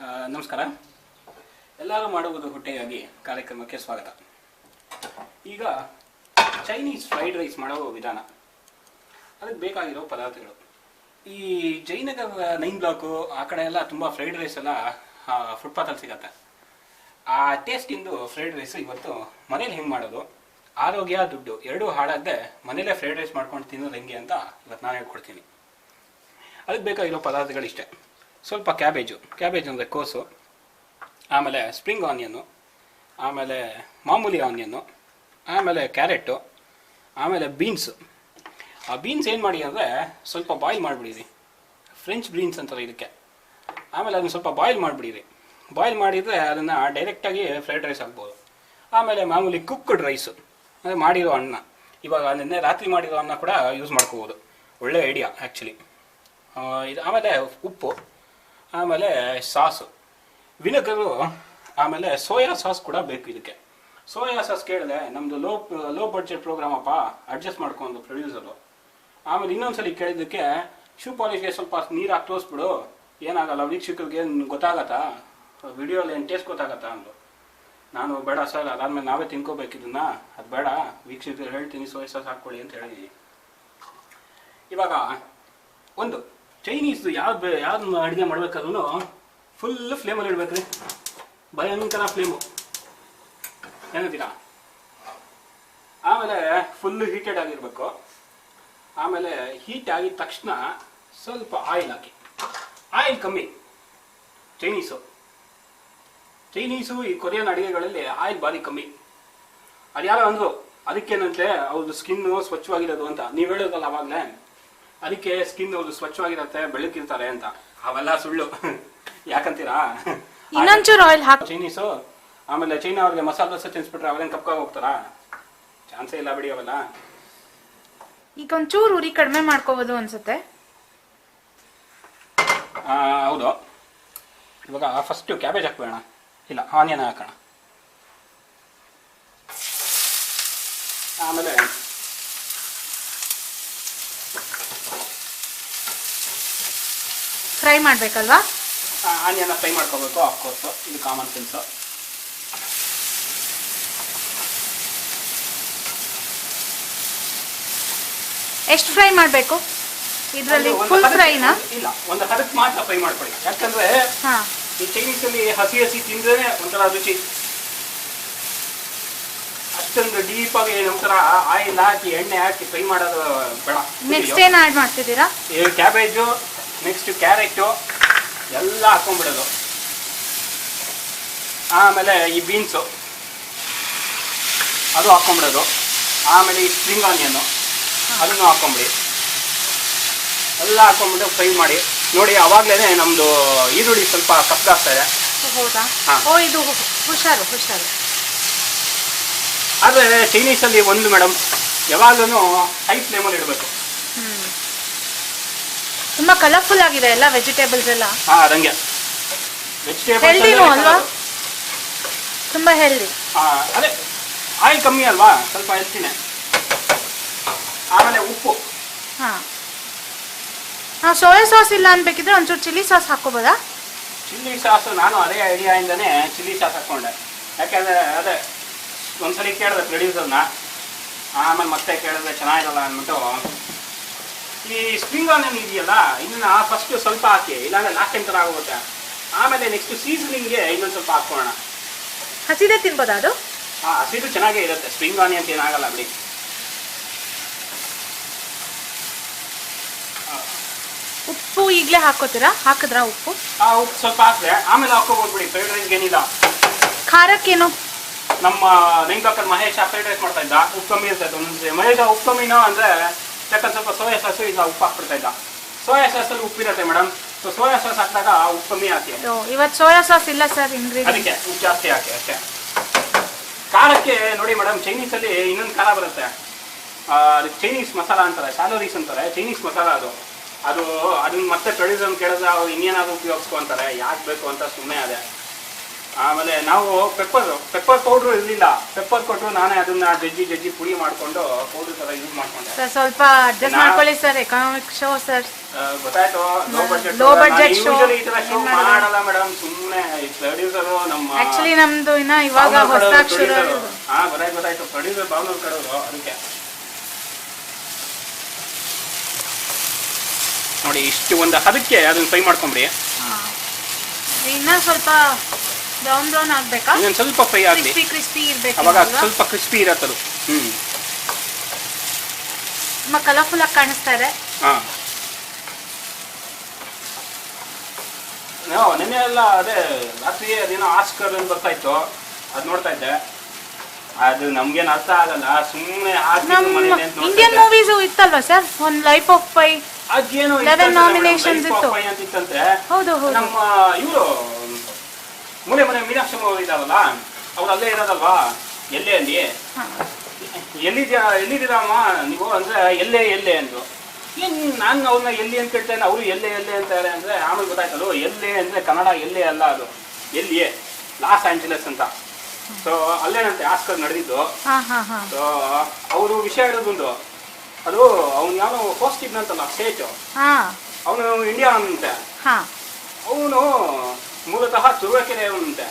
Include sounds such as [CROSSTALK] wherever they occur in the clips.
ನಮಸ್ಕಾರ. ಎಲ್ಲರೂ ಮಾಡುವುದು ಹೊಟ್ಟೆಗಾಗಿ ಕಾರ್ಯಕ್ರಮಕ್ಕೆ ಸ್ವಾಗತ. ಈಗ ಚೈನೀಸ್ ಫ್ರೈಡ್ ರೈಸ್ ಮಾಡೋ ವಿಧಾನ. ಅದಕ್ಕೆ ಬೇಕಾಗಿರೋ ಪದಾರ್ಥಗಳು. ಈ ಜಯನಗರ ನೈನ್ ಬ್ಲಾಕು ಆ ಕಡೆ ಎಲ್ಲ ತುಂಬ ಫ್ರೈಡ್ ರೈಸ್ ಎಲ್ಲ ಫುಟ್ಪಾತಲ್ಲಿ ಸಿಗತ್ತೆ. ಆ ಟೇಸ್ಟಿಂದು ಫ್ರೈಡ್ ರೈಸ್ ಇವತ್ತು ಮನೇಲಿ ಹೆಂಗೆ ಮಾಡೋದು? ಆರೋಗ್ಯ, ದುಡ್ಡು ಎರಡೂ ಹಾಳಾಗದೆ ಮನೇಲೇ ಫ್ರೈಡ್ ರೈಸ್ ಮಾಡ್ಕೊಂಡು ತಿನ್ನೋದು ಹೆಂಗೆ ಅಂತ ಇವತ್ತು ನಾನು ಹೇಳ್ಕೊಡ್ತೀನಿ. ಅದಕ್ಕೆ ಬೇಕಾಗಿರೋ ಪದಾರ್ಥಗಳಿಷ್ಟೇ ಸ್ವಲ್ಪ ಕ್ಯಾಬೇಜು ಕ್ಯಾಬೇಜ್ ಅಂದರೆ ಕೋಸು, ಆಮೇಲೆ ಸ್ಪ್ರಿಂಗ್ ಆನಿಯನ್ನು ಆಮೇಲೆ ಮಾಮೂಲಿ ಆನಿಯನ್ನು ಆಮೇಲೆ ಕ್ಯಾರೆಟು ಆಮೇಲೆ ಬೀನ್ಸು ಆ ಬೀನ್ಸ್ ಏನು ಮಾಡಿ ಅಂದರೆ ಸ್ವಲ್ಪ ಬಾಯ್ಲ್ ಮಾಡಿಬಿಡಿರಿ. ಫ್ರೆಂಚ್ ಬೀನ್ಸ್ ಅಂತಾರೆ ಇದಕ್ಕೆ. ಆಮೇಲೆ ಅದನ್ನು ಸ್ವಲ್ಪ ಬಾಯ್ಲ್ ಮಾಡಿಬಿಡಿರಿ. ಬಾಯ್ಲ್ ಮಾಡಿದರೆ ಅದನ್ನು ಡೈರೆಕ್ಟಾಗಿ ಫ್ರೈಡ್ ರೈಸ್ ಆಗ್ಬೋದು. ಆಮೇಲೆ ಮಾಮೂಲಿ ಕುಕ್ಡ್ ರೈಸು ಅಂದರೆ ಮಾಡಿರೋ ಅನ್ನ. ಇವಾಗ ನಿನ್ನೆ ರಾತ್ರಿ ಮಾಡಿರೋ ಅನ್ನ ಕೂಡ ಯೂಸ್ ಮಾಡ್ಕೋಬೋದು. ಒಳ್ಳೆ ಐಡಿಯಾ ಆ್ಯಕ್ಚುಲಿ ಇದು ಆಮೇಲೆ ಉಪ್ಪು. ಆಮೇಲೆ ಸಾಸು. ವಿನೆಗರು ಆಮೇಲೆ ಸೋಯಾ ಸಾಸ್ ಕೂಡ ಬೇಕು ಇದಕ್ಕೆ. ಸೋಯಾ ಸಾಸ್ ಕೇಳಿದೆ ನಮ್ಮದು ಲೋ ಲೋ ಬಡ್ಜೆಟ್ ಪ್ರೋಗ್ರಾಮ್ ಅಪ್ಪ ಅಡ್ಜಸ್ಟ್ ಮಾಡ್ಕೊಂಡು ಪ್ರೊಡ್ಯೂಸರು ಆಮೇಲೆ ಇನ್ನೊಂದ್ಸಲಿ ಕೇಳಿದ್ದಕ್ಕೆ ಶೂ ಪಾಲಿಶ್ಗೆ ಸ್ವಲ್ಪ ನೀರು ಹಾಕಿ ತೋರಿಸ್ಬಿಡು, ಏನಾಗಲ್ಲ, ವೀಕ್ಷಕರಿಗೆ ಗೊತ್ತಾಗತ್ತಾ? ವಿಡಿಯೋಲಿ ಏನು ಟೇಸ್ಟ್ ಗೊತ್ತಾಗತ್ತಾ ಅಂದು ನಾನು ಬೇಡ ಸರ್ ಅದಾದ್ಮೇಲೆ ನಾವೇ ತಿನ್ಕೋಬೇಕು ಇದನ್ನ. ಅದು ಬೇಡ, ವೀಕ್ಷಕರು ಹೇಳ್ತೀನಿ, ಸೋಯಾ ಸಾಸ್ ಹಾಕ್ಕೊಳ್ಳಿ ಅಂತ ಹೇಳಿದ್ದೀನಿ ಇವಾಗ, ಒಂದು. ಚೈನೀಸ್ ಯಾವ್ದು ಯಾವ್ದು ಅಡುಗೆ ಮಾಡ್ಬೇಕಾದ್ರೂ ಫುಲ್ ಫ್ಲೇಮಲ್ಲಿ ಇಡ್ಬೇಕ್ರಿ. ಭಯಂಕರ ಫ್ಲೇಮು ಏನಂತೀರಾ ಆಮೇಲೆ ಫುಲ್ ಹೀಟೆಡ್ ಆಗಿರ್ಬೇಕು. ಆಮೇಲೆ ಹೀಟ್ ಆಗಿದ ತಕ್ಷಣ ಸ್ವಲ್ಪ ಆಯಿಲ್ ಹಾಕಿ. ಆಯಿಲ್ ಕಮ್ಮಿ. ಚೈನೀಸು ಚೈನೀಸು ಈ ಕೊರಿಯನ್ ಅಡುಗೆಗಳಲ್ಲಿ ಆಯಿಲ್ ಭಾರಿ ಕಮ್ಮಿ. ಅದು ಯಾರೋ ಅಂದ್ರು. ಅದಕ್ಕೇನಂತೆ ಅವ್ರದ್ದು ಸ್ಕಿನ್ನು ಸ್ವಚ್ಛವಾಗಿರೋದು ಅಂತ. ನೀವು ಹೇಳೋದಲ್ಲ ಅವಾಗಲೇ. ಅದಕ್ಕೆ ಸ್ಕಿನ್ ಅವ್ರದ್ದು ಸ್ವಚ್ಛವಾಗಿರತ್ತೆ ಬೆಳಕಿರ್ತಾರೆ ಅಂತ. ಅವೆಲ್ಲ ಸುಳ್ಳು. [LAUGHS] ಯಾಕಂತೀರಾ? [LAUGHS] ಇನ್ನೊಂಚೂರು ಆಯಿಲ್ ಹಾಕಿ ಚೈನೀಸು ಆಮೇಲೆ ಚೈನಾ ಅವ್ರಿಗೆ ಮಸಾಲೆ ದೋಸೆ ತಿನ್ಸ್ಬಿಟ್ರೆ ಅವ್ರೇನು ಕಪ್ಕಾಗ ಹೋಗ್ತಾರಾ? ಚಾನ್ಸೇ ಇಲ್ಲ ಬಿಡಿ ಅವೆಲ್ಲ. ಈಗ ಒಂಚೂರು ಉರಿ ಕಡಿಮೆ ಮಾಡ್ಕೋಬೋದು ಅನ್ಸುತ್ತೆ. ಹೌದು. ಇವಾಗ ಫಸ್ಟು ಕ್ಯಾಬೇಜ್ ಹಾಕ್ಬೇಡ ಇಲ್ಲ ಆನಿಯನ್ ಹಾಕೋಣ. ಆಮೇಲೆ ಫ್ರೈ ಮಾಡಬೇಕಲ್ವಾ? ಆನಿಯನ್ ಫ್ರೈ ಮಾಡ್ಕೋಬೇಕು ಆಫ್ಕೋರ್ಸು ಇದು ಕಾಮನ್ ಸೆನ್ಸು ಎಷ್ಟು ಫ್ರೈ ಮಾಡಬೇಕು? ಇದರಲ್ಲಿ ಫುಲ್ ಫ್ರೈನಾ ಇಲ್ಲ ಒಂದು ಹದಕ್ಕೆ ಮಾತ್ರ ಫ್ರೈ ಮಾಡ್ಕೊಳ್ಳಿ ಯಾಕಂದ್ರೆ ಹಾ. ಈ ಚೈನೀಸಲ್ಲಿ ಹಸಿ ಹಸಿ ತಿಂದ್ರೆ ಒಂಥರ ರುಚಿ. ಅಷ್ಟೊಂದು ಡೀಪ್ ಆಗಿ ಒಂಥರ ಆಯಿಲ್ ಹಾಕಿ ಎಣ್ಣೆ ಹಾಕಿ ಫ್ರೈ ಮಾಡೋದು ಬೇಡ. ನೆಕ್ಸ್ಟ್ ಏನು ಆ್ಯಡ್ ಮಾಡ್ತಿದ್ದೀರಾ? ಕ್ಯಾಬೇಜು ನೆಕ್ಸ್ಟ್ ಕ್ಯಾರೆಟು ಎಲ್ಲ ಹಾಕೊಂಡ್ಬಿಡೋದು. ಆಮೇಲೆ ಈ ಬೀನ್ಸು ಅದು ಹಾಕೊಂಡ್ಬಿಡೋದು. ಆಮೇಲೆ ಈ ಸ್ಪ್ರಿಂಗ್ ಆನಿಯನ್ನು ಅದನ್ನು ಹಾಕೊಂಬಿಡಿ ಎಲ್ಲ ಹಾಕೊಂಡ್ಬಿಟ್ಟು ಫ್ರೈ ಮಾಡಿ. ನೋಡಿ ಅವಾಗಲೇ ನಮ್ಮದು ಈರುಳ್ಳಿ ಸ್ವಲ್ಪ ಕಪ್ಪಾಗ್ತಾ ಇದೆ. ಹೌದಾ. ಓ ಇದು ಹುಷಾರು ಹುಷಾರು. ಆದರೆ ಚೈನೀಸಲ್ಲಿ ಒಂದು ಮೇಡಮ್ ಯಾವಾಗಲೂ ಹೈ ಫ್ಲೇಮಲ್ಲಿ ಇಡಬೇಕು. ತುಂಬಾ ಕಲರ್ಫುಲ್ ಆಗಿದೆ ಎಲ್ಲ ವೆಜಿಟೇಬಲ್ಸ್ ಎಲ್ಲ. ಹಾ ಅದಂಗೆ. ಹೆಲ್ದಿನೂ ಅಲ್ವಾ? ತುಂಬಾ ಹೆಲ್ದಿ ಅದೇ ಆಯಿಲ್ ಕಮ್ಮಿ ಅಲ್ವಾ? ಸ್ವಲ್ಪ ಹೆಲ್ತಿನೇ ಆಮೇಲೆ ಉಪ್ಪು. ಹಾ. ಹಾ ಸೋಯಾ ಸಾಸ್ ಇಲ್ಲ ಅನ್ಬೇಕಿದ್ರೆ ಒಂಚೂರು ಚಿಲ್ಲಿ ಸಾಸ್ ಹಾಕೋಬೋದಾ ಚಿಲ್ಲಿ ಸಾಸ್ ನಾನು ಅದೇ ಐಡಿಯಾಯಿಂದನೇ ಚಿಲ್ಲಿ ಸಾಸ್ ಹಾಕ್ಕೊಂಡೆ. ಯಾಕೆಂದರೆ ಅದೇ ಒಂದ್ಸಲಿ ಕೇಳಿದೆ ಪ್ರೊಡ್ಯೂಸರ್ನ ಆಮೇಲೆ ಮತ್ತೆ ಕೇಳಿದ್ರೆ ಚೆನ್ನಾಗಿರಲ್ಲ ಅಂದ್ಬಿಟ್ಟು ಈ ಸ್ಪ್ರಿಂಗ್ ಆನಿಯನ್ ಇದೆಯಲ್ಲ ಇದನ್ನ ಫಸ್ಟ್ ಸ್ವಲ್ಪ ಹಾಕಿ ಇಲ್ಲಾಂದ್ರೆ ಲಾಸ್ಟ್ ಟೈಮ್ ತರ ಆಗೋಗುತ್ತೆ. ಆಮೇಲೆ ನೆಕ್ಸ್ಟ್ ಸೀಸನಿಂಗ್ಗೆ ಇನ್ನೊಂದು ಸ್ವಲ್ಪ ಹಾಕೋಣ ಹಸಿದೇ ತಿನ್ಬೋದಾ ಅದು? ಹಾಂ ಹಸಿದು ಚೆನ್ನಾಗೇ ಇರುತ್ತೆ. ಸ್ಪ್ರಿಂಗ್ ಆನಿಯನ್ ಏನಾಗಲ್ಲ ಬಿಡಿ. ಉಪ್ಪು ಈಗಲೇ ಹಾಕೋತೀರಾ ಹಾಕಿದ್ರಾ ಉಪ್ಪು? ಆ ಉಪ್ಪು ಸ್ವಲ್ಪ ಹಾಕಿದೆ. ಆಮೇಲೆ ಹಾಕೋಬೋದು ಬಿಡಿ. ಫ್ರೈಡ್ ರೈಸ್ಗೆ ಏನಿಲ್ಲ. ಖಾರಕ್ಕೇನು? ನಮ್ಮ ನೆಂಗಾಕರ್ ಮಹೇಶ ಫ್ರೈಡ್ ರೈಸ್ ಮಾಡ್ತಾ ಇದ್ದ. ಉಪ್ಪು ಕಮ್ಮಿ ಇರ್ತೈತೆ ಒಂದೊಂದ್ಸರಿ ಮಹೇಶ ಉಪ್ಪು ಕಮ್ಮಿನೋ ಅಂದರೆ ಯಾಕಂದ್ರೆ ಸ್ವಲ್ಪ ಸೋಯಾ ಸಾಸು ಇದು ಉಪ್ಪು ಹಾಕ್ಬಿಡ್ತಾ ಇದ್ದ. ಸೋಯಾ ಸಾಸಲ್ಲಿ ಉಪ್ಪಿರುತ್ತೆ ಮೇಡಮ್ ಸೊ ಸೋಯಾ ಸಾಸ್ ಹಾಕಿದಾಗ ಉಪ್ಪು ಕಮ್ಮಿ ಹಾಕಿ. ಇವತ್ತು ಸೋಯಾ ಸಾಸ್ ಇಲ್ಲ ಸರ್ ಅದಕ್ಕೆ ಉಪ್ಪು ಜಾಸ್ತಿ ಹಾಕಿ ಅಷ್ಟೇ. ಖಾರಕ್ಕೆ ನೋಡಿ ಮೇಡಮ್ ಚೈನೀಸಲ್ಲಿ ಇನ್ನೊಂದು ಖಾರ ಬರುತ್ತೆ. ಚೈನೀಸ್ ಮಸಾಲ ಅಂತಾರೆ ಸ್ಯಾಲೋರೀಸ್ ಅಂತಾರೆ ಚೈನೀಸ್ ಮಸಾಲ ಅದು. ಅದು ಅದನ್ನ ಮತ್ತೆ ಪ್ರೊಡ್ಯೂಸರ್ ಕೇಳಿದ್ರೆ ಅವ್ರು ಇನ್ನೇನಾದ್ರು ಉಪಯೋಗಿಸ್ಕೊಂತಾರೆ ಯಾಕೆ ಬೇಕು ಅಂತ ಸುಮ್ಮನೆ ಅದೇ. ಆಮೇಲೆ ನಾವು ಪೆಪ್ಪರ್ ಪೆಪ್ಪರ್ ಪೌಡ್ರು ಇರಲಿಲ್ಲ. ಪೆಪ್ಪರ್ ಕೊಟ್ಟರು ನಾನೇ ಅದನ್ನ ಜಜ್ಜಿ ಜಜ್ಜಿ ಪುಡಿ ಮಾಡಿಕೊಂಡು ಪೌಡರ್ ಥರ ಯೂಸ್ ಮಾಡ್ಕೊಂಡೆ. ಸರ್ ಸ್ವಲ್ಪ ಅಡ್ಜಸ್ಟ್ ಮಾಡ್ಕೊಳ್ಳಿ ಸರ್ ಎಕನಾಮಿಕ್ ಶೋ ಸರ್. ಆ, ಗೊತ್ತಾಯ್ತು. Low budget budget low budget ಈ ತರ ಶೋ ಮಾಡಲ್ಲ ಮೇಡಮ್ ಸುಮ್ಮನೆ ಪ್ರೊಡ್ಯೂಸರು ನಮ್ಮ ಆಕ್ಚುಲಿ ನಮ್ದು ಇನ್ನ ಇವಾಗ ಹೊಸದಾಗಿ ಶುರು. ಹಾ ಗೊತ್ತಾಯ್ತು ಗೊತ್ತಾಯ್ತು. ಪ್ರೊಡ್ಯೂಸರ್ ಬಾವನೂರ್ ಕಡೆಯವರು ಅದಕ್ಕೆ. ನೋಡಿ ಇಷ್ಟು ಒಂದು ಅದಕ್ಕೆ ಅದನ್ನ ಫ್ರೈ ಮಾಡ್ಕೊಂಬಿಡಿ. ಇನ್ನ ಸ್ವಲ್ಪ ಬ್ರೌನ್ ಬ್ರೌನ್ ಆಗ್ಬೇಕಾ? ಇನ್ನೊಂದು ಸ್ವಲ್ಪ ಫ್ರೈ ಆಗಲಿ. ಕ್ರಿಸ್ಪಿ ಕ್ರಿಸ್ಪಿ ಇರಬೇಕು ಅವಾಗ ಸ್ವಲ್ಪ ಕ್ರಿಸ್ಪಿ ಇರತ್ತದು. ಹ್ಮ್. ತುಂಬ ಕಲರ್ಫುಲ್ ಆಗಿ ಕಾಣಿಸ್ತಾ ಇದೆ. ಹಾ. ನಾವು ನಿನ್ನೆ ಎಲ್ಲ ಅದೇ ರಾತ್ರಿ ಅದೇನೋ ಆಸ್ಕರ್ ಅಂತ ಬರ್ತಾ ಇತ್ತು. ಅದು ನೋಡ್ತಾ ಇದ್ದೆ. ಅದು ನಮ್ಗೇನು ಅರ್ಥ ಆಗಲ್ಲ. ಸುಮ್ಮನೆ ಇಂಡಿಯನ್ ಮೂವೀಸ್ ಇತ್ತಲ್ವಾ ಸರ್? ಒಂದ್ ಲೈಫ್ ಆಫ್ ಪೈ ಅದೇನು ಲೆವೆನ್ ನಾಮಿನೇಷನ್ಸ್ ಇತ್ತು. ಅಂತ ಇತ್ತಂತೆ ಹೌದು ಹೌದು. ನಮ್ಮ ಇವರು ಮೂಲೆ ಮನೆ ಮೀನಾಕ್ಷಮ್ಮ ಇದಾವಲ್ಲ ಅವ್ರು ಅಲ್ಲೇ ಇರೋದಲ್ವಾ? ಎಲ್ಲೇ ಅಲ್ಲಿ. ಎಲ್ಲಿದ್ಯಾ? ಎಲ್ಲಿದ್ದೀರಮ್ಮ ನೀವು ಅಂದ್ರೆ ಎಲ್ಲೇ ಎಲ್ಲೇ ಅಂದ್ರು. ಏನು ನಾನು ಅವ್ರನ್ನ ಎಲ್ಲಿ ಅಂತ ಕೇಳ್ತೇನೆ ಅವರು ಎಲ್ಲೇ ಎಲ್ಲೇ ಅಂತಾರೆ ಅಂದ್ರೆ ಆಮೇಲೆ ಗೊತ್ತಾಯ್ತಲ್ಲ ಎಲ್ಲೇ ಅಂದರೆ ಕನ್ನಡ ಎಲ್ಲೇ ಅಲ್ಲ ಅದು. ಎಲ್ಲಿಯೇ? Los Angeles. ಸೊ ಅಲ್ಲೇನಂತೆ ಆಸ್ಕರ್ ನಡೆದಿದ್ದು. ಸೊ ಅವರು ವಿಷಯ ಹೇಳೋದೊಂದು ಅದು ಅವ್ನು ಯಾವ ಹೋಸ್ಟ್ ಇದ್ನಂತಲ್ಲ ಸೇಚು ಅವನು ಇಂಡಿಯಾ ಅಂತೆ. ಅವನು ಮೂಲತಃ ತುರುವಕೆರೆ ಉಂಟೆ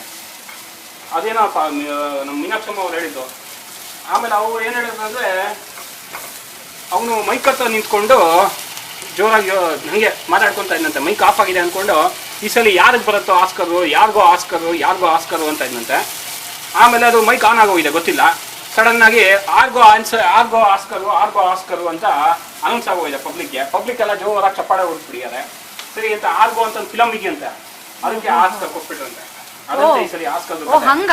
ಅದೇನಪ್ಪ ನಮ್ಮ ಮೀನಾಕ್ಷಮ್ಮ ಅವ್ರು ಹೇಳಿದ್ದು. ಆಮೇಲೆ ಅವ್ರು ಏನು ಹೇಳಿದ್ರು ಅಂದರೆ, ಅವನು ಮೈಕ್ ಹತ್ರ ನಿಂತ್ಕೊಂಡು ಜೋರಾಗಿ ನನಗೆ ಮಾತಾಡ್ಕೊತಾ ಇದ್ದಂತೆ ಮೈಕ್ ಆಫ್ ಆಗಿದೆ ಅಂದ್ಕೊಂಡು ಈ ಸಲ ಯಾರಿಗೆ ಬರುತ್ತೋ ಆಸ್ಕರು, ಯಾರಿಗೋ ಆಸ್ಕರು ಯಾರಿಗೋ ಆಸ್ಕರು ಅಂತ ಇದ್ದಂತೆ ಆಮೇಲೆ ಅದು ಮೈಕ್ ಆನ್ ಆಗೋಗಿದೆ, ಗೊತ್ತಿಲ್ಲ. ಸಡನ್ ಆಗಿ ಆರ್ಗೋ ಆನ್ಸರ್ ಆರ್ಗೋ ಆಸ್ಕರು ಆರ್ಗೋ ಆಸ್ಕರು ಅಂತ ಅನೌನ್ಸ್ ಆಗೋಗಿದೆ ಪಬ್ಲಿಕ್ಗೆ ಪಬ್ಲಿಕ್ ಎಲ್ಲ ಜೋರಾಗಿ ಚಪ್ಪಾಳೆ ಹೊಡ್ಬಿಟ್ಟಿದ್ದಾರೆ ಸರಿ ಅಂತ ಆರ್ಗೋ ಅಂತ ಒಂದು ಫಿಲಮ್ ಇದೆಯಂತೆ. ಅದಕ್ಕೆ ಆಸ್ಕರ್ ಕೊಟ್ಬಿಟ್ರಂತೆ ಅದಂತೆ ಈ ಸರಿ ಆಸ್ಕರ್ ಓ ಹಂಗ.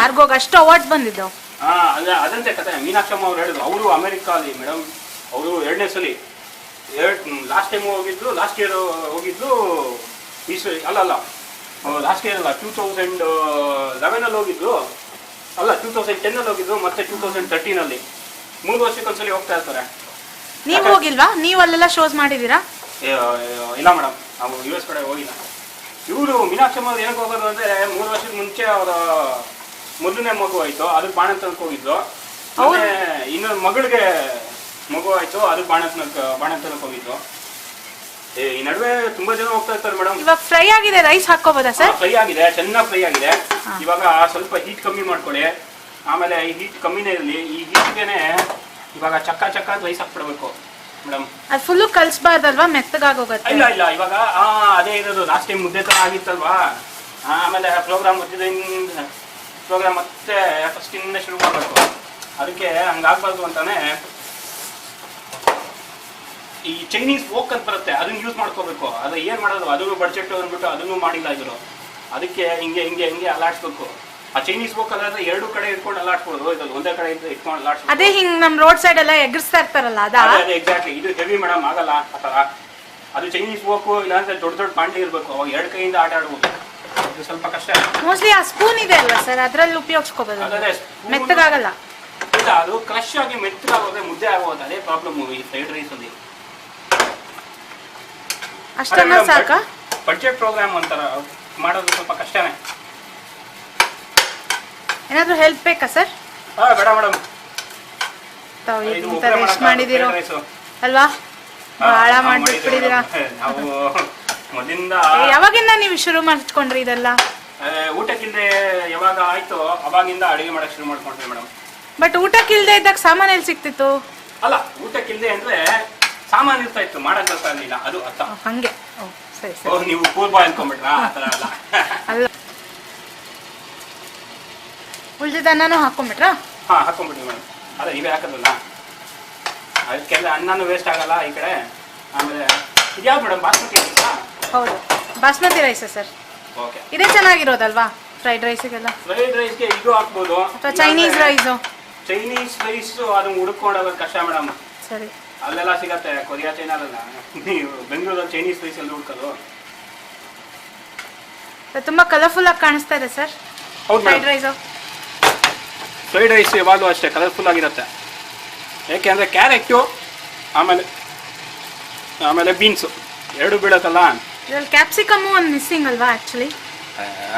ಯಾರಿಗೋಗ ಅಷ್ಟು ಅವಾರ್ಡ್ ಬಂದಿದ್ದು. ಹಾ ಅದ ಅದಂತೆ ಕತೆ. ಮೀನಾಕ್ಷಮ್ಮ ಅವ್ರು ಹೇಳಿದ್ರು ಅವರು ಅಮೆರಿಕಾಲಿ ಮೇಡಮ್. ಅವರು ಎರಡನೇ ಸಲ ಎರಡ್ ಲಾಸ್ಟ್ ಟೈಮ್ ಹೋಗಿದ್ರು ಲಾಸ್ಟ್ ಇಯರ್ ಹೋಗಿದ್ದು ಈ ಅಲ್ಲ ಅಲ್ಲ. ಲಾಸ್ಟ್ ಇಯರ್ ಅಲ್ಲ ಟೂ ತೌಸಂಡ್ ಲೆವೆನಲ್ಲಿ ಹೋಗಿದ್ರು ಅಲ್ಲ ಟೂ ತೌಸಂಡ್ ಟೆನ್ನಲ್ಲಿ ಹೋಗಿದ್ರು ಮತ್ತೆ ಟೂ ತೌಸಂಡ್ ತರ್ಟೀನಲ್ಲಿ ಮೂರು ವರ್ಷಕ್ಕೊಂದ್ಸಲಿ ಹೋಗ್ತಾ ಇರ್ತಾರೆ. ನೀವು ಹೋಗಿಲ್ವಾ? ನೀವು ಅಲ್ಲೆಲ್ಲ ಶೋಸ್ ಮಾಡಿದೀರಾ ಇಲ್ಲ ಮೇಡಮ್. ನಾವು ಯು ಎಸ್ ಕಡೆ ಹೋಗಿಲ್ಲ. ಇವರು ಮೀನಾಕ್ಷಮ್ಮ ಅವ್ರು ಏನಕ್ಕೆ ಹೋಗೋದು ಅಂದ್ರೆ ಮೂರು ವರ್ಷದ ಮುಂಚೆ ಅವರ ಮೊದಲನೇ ಮಗು ಆಯ್ತು ಅದ್ರ ಬಾಣಂತನಕ್ಕೆ ಹೋಗಿದ್ರು ಆಮೇಲೆ ಇನ್ನೊಂದು ಮಗಳಿಗೆ ಮಗು ಆಯ್ತು ಅದ್ರ ಬಾಣಂತನಕ್ಕೆ ಬಾಣಂತನಕ್ಕೆ ಹೋಗಿದ್ರು ಏ, ಈ ನಡುವೆ ತುಂಬಾ ಜನ ಹೋಗ್ತಾ ಇರ್ತಾರೆ ಮೇಡಮ್ ಇವಾಗ ಫ್ರೈ ಆಗಿದೆ ರೈಸ್ ಹಾಕೋಬೋದಾ ಸರ್ ಫ್ರೈ ಆಗಿದೆ ಚೆನ್ನಾಗಿ ಫ್ರೈ ಆಗಿದೆ. ಇವಾಗ ಸ್ವಲ್ಪ ಹೀಟ್ ಕಮ್ಮಿ ಮಾಡ್ಕೊಳ್ಳಿ. ಆಮೇಲೆ ಈ ಹೀಟ್ ಕಮ್ಮಿನೇ ಇರಲಿ. ಈ ಹೀಟ್ಗೆನೆ ಇವಾಗ ಚಕ್ಕ ಚಕ್ಕ ರೈಸ್ ಹಾಕ್ಬಿಡ್ಬೇಕು. ಮೇಡಮ್. ಅದು ಫುಲ್ಲು ಕಲ್ಸ್ಬಾರ್ದಲ್ವಾ? ಮೆತ್ತಗಾಗೋಗತ್ತೆ. ಇಲ್ಲ ಇಲ್ಲ ಇವಾಗ ಆ ಅದೇ ಇರೋದು ಲಾಸ್ಟ್ ಟೈಮ್ ಮುದ್ದೆ ತರ ಆಗಿತ್ತಲ್ವಾ? ಆ, ಆಮೇಲೆ ಪ್ರೋಗ್ರಾಮ್ ಮುದ್ದಿದಿಂದ ಪ್ರೋಗ್ರಾಮ್ ಮತ್ತೆ ಫಸ್ಟ್ ಇಂದ ಶುರು ಮಾಡಬೇಕು. ಅದಕ್ಕೆ ಹಂಗಾಗ್ಬಾರ್ದು ಅಂತಾನೆ. ಈ ಚೈನೀಸ್ ವೋಕ್ ಅಂತ ಬರುತ್ತೆ ಅದನ್ನ ಯೂಸ್ ಮಾಡ್ಕೋಬೇಕು. ಅದು ಏನ್ ಮಾಡೋದು? ಅದನ್ನು ಬಡ್ಜೆಟ್ ಅಂದ್ಬಿಟ್ಟು ಅದನ್ನು ಮಾಡಿಲ್ಲ ಇದ್ರು ಅದಕ್ಕೆ ಹಿಂಗೆ ಹಿಂಗೆ ಹಿಂಗೆ ಅಲ್ಲಾಡ್ಸ್ಬೇಕು. ಆ ಚೈನೀಸ್ ಬುಕ್ ಅಲ್ಲಾದ್ರೆ ಎರಡು ಕಡೆ ಇಟ್ಕೊಂಡು ಅಲ್ಲಾಡ್ಸ್ಬೋದು ಇದು ಒಂದೇ ಕಡೆ ಇದ್ದು ಇಟ್ಕೊಂಡು ಅಲ್ಲಾಡ್ಸ್ಬೋದು ಅದೇ ಹಿಂಗ್ ನಮ್ ರೋಡ್ ಸೈಡ್ ಎಲ್ಲ ಎಗರ್ಸ್ತಾ ಇರ್ತಾರಲ್ಲ ಅದಾ? ಅದೇ ಅದೇ ಎಕ್ಸಾಕ್ಟ್ಲಿ ಇದು ಹೆವಿ ಮೇಡಮ್ ಆಗಲ್ಲ ಆ ಥರ. ಅದು ಚೈನೀಸ್ ವೋಕು ಇಲ್ಲಾಂದ್ರೆ ದೊಡ್ಡ ದೊಡ್ಡ ಬಾಂಡ್ಲಿ ಇರಬೇಕು. ಅವಾಗ ಎರಡು ಕೈಯಿಂದ ಆಟ ಆಡ್ಬೋದು. ಇದು ಸ್ವಲ್ಪ ಕಷ್ಟ. ಮೋಸ್ಟ್ಲಿ ಆ ಸ್ಪೂನ್ ಇದೆ ಅಲ್ವಾ ಸರ್ ಅದ್ರಲ್ಲಿ ಉಪಯೋಗಿಸ್ಕೋಬೋದು. ಅದೇ spoon- ಮೆತ್ತಗಾಗಲ್ಲ? ಇಲ್ಲ ಅದು ಕ್ರಶ್ ಆಗಿ ಮೆತ್ತಗಾಗೋದ್ರೆ ಮುದ್ದೆ ಆಗೋದು. ಅದೇ ಪ್ರಾಬ್ಲಮ್ ಈ ಫ್ರೈಡ್ ರೈಸ್ ಅಲ್ಲಿ. ಅಷ್ಟನ್ನ ಸಾಕಾ? ಬಡ್ಜೆಟ್ ಪ್ರೋಗ್ರಾಮ್ ಅಂತಾರ ಮಾಡೋದು ಸ್ವಲ್ಪ ಕಷ್ಟನೇ. ಏನಾದ್ರೂ ಹೆಲ್ಪ್ ಬೇಕಾ ಸರ್ ಬೇಡ ಮೇಡಮ್ ತಾವು ಇಂಥ ರೆಸ್ಟ್ ಮಾಡಿದಿರೋ? ಅಲ್ವಾ? ನಾವು ಏ, ಯಾವಾಗಿಂದ ನೀವು ಶುರು ಮಾಡ್ಕೊಂಡ್ರಿ ಇದೆಲ್ಲ? ಊಟಕ್ಕೆ ಊಟಕ್ಕಿಂದೆ ಯಾವಾಗ ಆಯ್ತು ಅವಾಗಿಂದ ಅಡಿಗೆ ಮಾಡಕ್ ಶುರು ಮಾಡ್ಕೊಂಡ್ರಿ ಮೇಡಮ್ ಬಟ್ ಊಟಕ್ಕಿಲ್ದೆ ಇದ್ದಾಗ ಸಾಮಾನು ಎಲ್ಲಿ ಸಿಕ್ತಿತ್ತು? ಅಲ್ಲ ಊಟಕ್ಕಿಲ್ದೆ ಅಂದ್ರೆ ಸಾಮಾನು ಇರ್ತಾ ಇತ್ತು ಮಾಡಕ್ ಬರ್ತಾ ಇರ್ಲಿಲ್ಲ. ಅದು ಅರ್ಥ. ಹಂಗೆ. ಸರಿ ಸರಿ. ನೀವು ಪೂರ್ವ ಅನ್ಕೊಂಡ್ಬಿಟ್ರಾ? ಆ ಥರ ಅಲ್ಲ. ಅಲ್ಲ. ಉಳ್ದಿದ್ದ ಅನ್ನನೂ ಹಾಕೊಂಡ್ಬಿಟ್ರಾ ಹಾ ಹಾಕೊಂಡ್ಬಿಡಿ ಮೇಡಮ್. ಅದೇ ಇವೇ ಹಾಕೋದಲ್ಲ ಅದಕ್ಕೆಲ್ಲ ಅನ್ನನೂ ವೇಸ್ಟ್ ಆಗಲ್ಲ ಈ ಕಡೆ. ಆಮೇಲೆ ಇದ್ಯಾವ್ದು ಮೇಡಮ್ ಬಾಸ್ಮತಿ ರೈಸ್ ಹೌದು. Basmati rice sir? ಓಕೆ. ಇದೇ ಚೆನ್ನಾಗಿರೋದಲ್ವಾ ಫ್ರೈಡ್ ರೈಸಿಗೆಲ್ಲ ಫ್ರೈಡ್ ರೈಸ್ಗೆ ಇದು ಹಾಕ್ಬೋದು. ಅಥವಾ ಚೈನೀಸ್ ರೈಸು ಚೈನೀಸ್ ರೈಸ್ ಅದನ್ನ ಹುಡುಕೊಂಡು ಹೋಗೋದು ಕಷ್ಟ ಮೇಡಮ್. ಸರಿ. ಅಲ್ಲೆಲ್ಲ ಸಿಗತ್ತೆ ಕೊರಿಯಾ ಚೈನಾದಲ್ಲ ನೀವು ಬೆಂಗಳೂರಲ್ಲಿ ಚೈನೀಸ್ ರೈಸ್ ಎಲ್ಲ ಹುಡ್ಕೋದು. ತುಂಬಾ ಕಲರ್ಫುಲ್ ಆಗಿ ಕಾಣಿಸ್ತಾ ಇದೆ ಸರ್ ಹೌದು ಫ್ರೈಡ್ ರೈಸು ಫ್ರೈಡ್ ರೈಸ್ ಯಾವಾಗಲೂ ಅಷ್ಟೇ ಕಲರ್ಫುಲ್ ಆಗಿರುತ್ತೆ. ಏಕೆಂದರೆ ಕ್ಯಾರೆಟು ಆಮೇಲೆ ಆಮೇಲೆ ಬೀನ್ಸು ಎರಡು ಬೀಳತ್ತಲ್ಲ? ಇದ್ರಲ್ಲಿ ಕ್ಯಾಪ್ಸಿಕಮ್ಮು ಒಂದು ಮಿಸ್ಸಿಂಗ್ ಅಲ್ವಾ ಆಕ್ಚುಲಿ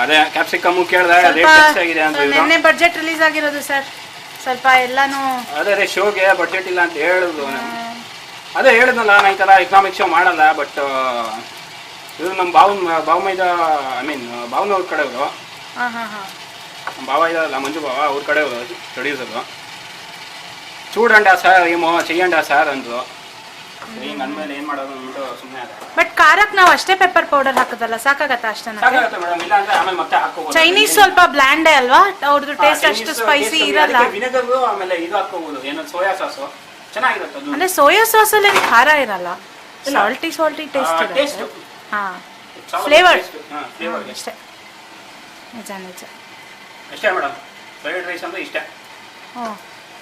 ಅದೇ ಕ್ಯಾಪ್ಸಿಕಮ್ಮು ಕೇಳಿದೆ ರೇಟ್ ಜಾಸ್ತಿ ಆಗಿದೆ ಅಂತ. ನಿನ್ನೆ ಬಜೆಟ್ ರಿಲೀಸ್ ಆಗಿರೋದು ಸರ್. ಸ್ವಲ್ಪ ಎಲ್ಲಾನು ಅದೇ ರೇ ಶೋಗೆ ಬಜೆಟ್ ಇಲ್ಲ ಅಂತ ಹೇಳಿದ್ರು ಅದೇ ಹೇಳಿದ್ನಲ್ಲ ನಾನು ಈ ಥರ ಎಕನಾಮಿಕ್ ಶೋ ಮಾಡಲ್ಲ ಬಟ್ ಇದು ನಮ್ಮ ಬಾವು ಬಾವಮೈದ ಐ ಮೀನ್ ಬಾವನವ್ರ ಕಡೆಯವರು. ಹಾಂ ಹಾಂ ಹಾಂ. ನಮ್ಮ ಬಾವ ಇದಾರಲ್ಲ ಮಂಜು ಬಾವ ಅವ್ರ ಕಡೆ ಪ್ರೊಡ್ಯೂಸರು ಚೂಡಂಡ ಸರ್ ಏಮೋ ಚೆಯ್ಯಂಡ ಸರ್ ಅಂದರು. ಏನು ಮಾಡೋದು ಸುಮ್ಮನೆ ಬಟ್ ಖಾರಕ್ ನಾವು ಅಷ್ಟೇ ಪೆಪ್ಪರ್ ಪೌಡರ್ ಹಾಕೋದಲ್ಲ ಸಾಕಾಗತ್ತಾ ಅಷ್ಟೇ ಇಲ್ಲ ಅಂದ್ರೆ ಆಮೇಲೆ ಮತ್ತೆ ಚೈನೀಸ್ ಸ್ವಲ್ಪ ಬ್ಲ್ಯಾಂಡೇ ಅಲ್ವಾ? ಅವ್ರದ್ದು ಟೇಸ್ಟ್ ಅಷ್ಟು ಸ್ಪೈಸಿ ಇರಲ್ಲ. ಆಮೇಲೆ ಇದು ಏನೋ ಸೋಯಾ ಸಾಸು ಚೆನ್ನಾಗಿರುತ್ತೆ ಅದು. ಅಂದ್ರೆ ಸೋಯಾ ಸಾಸ್ ಅಲ್ಲಿ ಖಾರ ಇರಲ್ಲ. ಸಾಲ್ಟಿ ಸಾಲ್ಟಿ ಟೇಸ್ಟ್ ಇರುತ್ತೆ. ಟೇಸ್ಟ್ ಹಾ. ಫ್ಲೇವರ್ ಫ್ಲೇವರ್ ಅಷ್ಟೇ. ನಿಜ ನಿಜ. ಅಷ್ಟೇ ಮೇಡಮ್. ಫ್ರೈಡ್ ರೈಸ್ ಅಂದ್ರೆ ಇಷ್ಟ.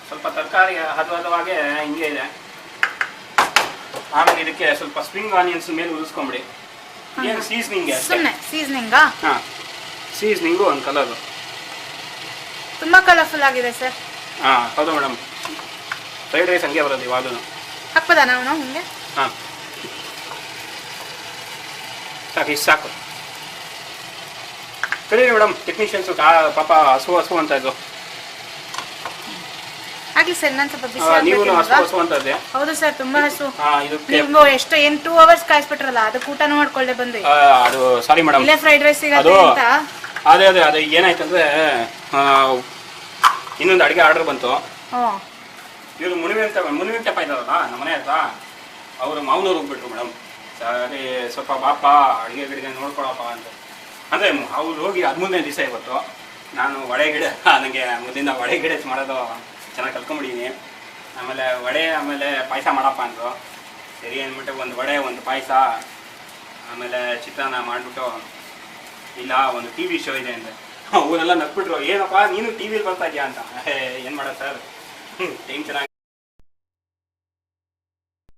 ಸ್ವಲ್ಪ ತರಕಾರಿ ಹದ ಹದವಾಗೆ ಹಿಂಗೆ ಇದೆ. ಆಮೇಲೆ ಇದಕ್ಕೆ ಸ್ವಲ್ಪ ಸ್ಪ್ರಿಂಗ್ ಆನಿಯನ್ಸ್ ಮೇಲೆ ಉರಿಸ್ಕೊಂಬಿಡಿ ಏನು ಸೀಸನಿಂಗ್ ಸುಮ್ಮನೆ ಸೀಸನಿಂಗಾ ಹಾಂ. ಸೀಸನಿಂಗು ಒಂದು ಕಲರು ತುಂಬ ಕಲರ್ಫುಲ್ ಆಗಿದೆ ಸರ್ ಹಾಂ ಹೌದು ಮೇಡಮ್. ಫ್ರೈಡ್ ರೈಸ್ ಹಂಗೆ ಬರೋದು ಇವಾಗ ಹಾಕ್ಬೋದಾ ನಾವು ಹಿಂಗೆ? ಹಾಂ. ಸಾಕು ಇಷ್ಟು ಸಾಕು. ಕರೀರಿ ಮೇಡಮ್ ಟೆಕ್ನಿಷಿಯನ್ಸ್ ಪಾಪ ಹಸು ಹಸು ಅಂತ ಇದ್ದು ಆಗ್ಲಿ ಸರ್ ನಾನು ಸ್ವಲ್ಪ ಬಿಸಿ ನೀವು ಹಸು ಹಸು ಅಂತ ಹೌದು ಸರ್ ತುಂಬಾ ಹಸು. ನೀವು ಎಷ್ಟು ಏನ್ ಟೂ ಅವರ್ಸ್ ಕಾಯಿಸ್ಬಿಟ್ರಲ್ಲ ಅದಕ್ಕೆ ಊಟನೂ ಮಾಡ್ಕೊಳ್ಳೆ ಬಂದ್ವಿ ಆ, ಅದು ಸಾರಿ ಮೇಡಮ್. ಇಲ್ಲೇ ಫ್ರೈಡ್ ರೈಸ್ ಸಿಗತ್ತೆ ಅಂತ? ಅದೇ ಅದೇ ಅದೇ ಏನಾಯ್ತಂದ್ರೆ ಇನ್ನೊಂದು ಅಡಿಗೆ ಆರ್ಡರ್ ಬಂತು. ಇವ್ರು ಮುನಿವೆಂಟ ಮುನಿವೆಂಟಪ್ಪ ಇದ್ದಾರಲ್ಲ ನಮ್ಮ ಮನೆ ಹತ್ರ ಅವರು ಮಾವನವ್ರು ಹೋಗ್ಬಿಟ್ರು ಮೇಡಮ್. ಸರಿ ಸ್ವಲ್ಪ ಬಾಪ ಅಡಿಗೆ ಗಿಡಿಗೆ ನೋಡ್ಕೊಳಪ್ಪ ಅಂತ. ಅಂದರೆ ಅವ್ರು ಹೋಗಿ ಹದಿಮೂರನೇ ದಿವಸ ಇವತ್ತು ನಾನು ವಡೆ ಗಿಡ [LAUGHS] ನನಗೆ ಮೊದಲಿಂದ ವಡೆ ಗಿಡ ಮಾಡೋದು ಚೆನ್ನಾಗಿ ಕಲ್ತ್ಕೊಂಬಿಟ್ಟಿದ್ದೀನಿ ಆಮೇಲೆ ವಡೆ ಆಮೇಲೆ ಪಾಯಸ ಮಾಡಪ್ಪ ಅಂದರು. ಸರಿ ಅಂದ್ಬಿಟ್ಟು ಒಂದು ವಡೆ, ಒಂದು ಪಾಯಸ, ಆಮೇಲೆ ಚಿತ್ರಾನ್ನ ಮಾಡಿಬಿಟ್ಟು ಇಲ್ಲ, ಒಂದು ಟಿ ವಿ ಶೋ ಇದೆ ಅಂದರೆ ಅವರೆಲ್ಲ [LAUGHS] ನಕ್ಬಿಟ್ರು ಏನಪ್ಪ ನೀನು ಟಿ ವಿಲಿ ಬರ್ತಾ ಇದೆಯಾ ಅಂತ. ಏನು ಮಾಡೋದು ಸರ್ ಟೈಮ್ ಚೆನ್ನಾಗಿ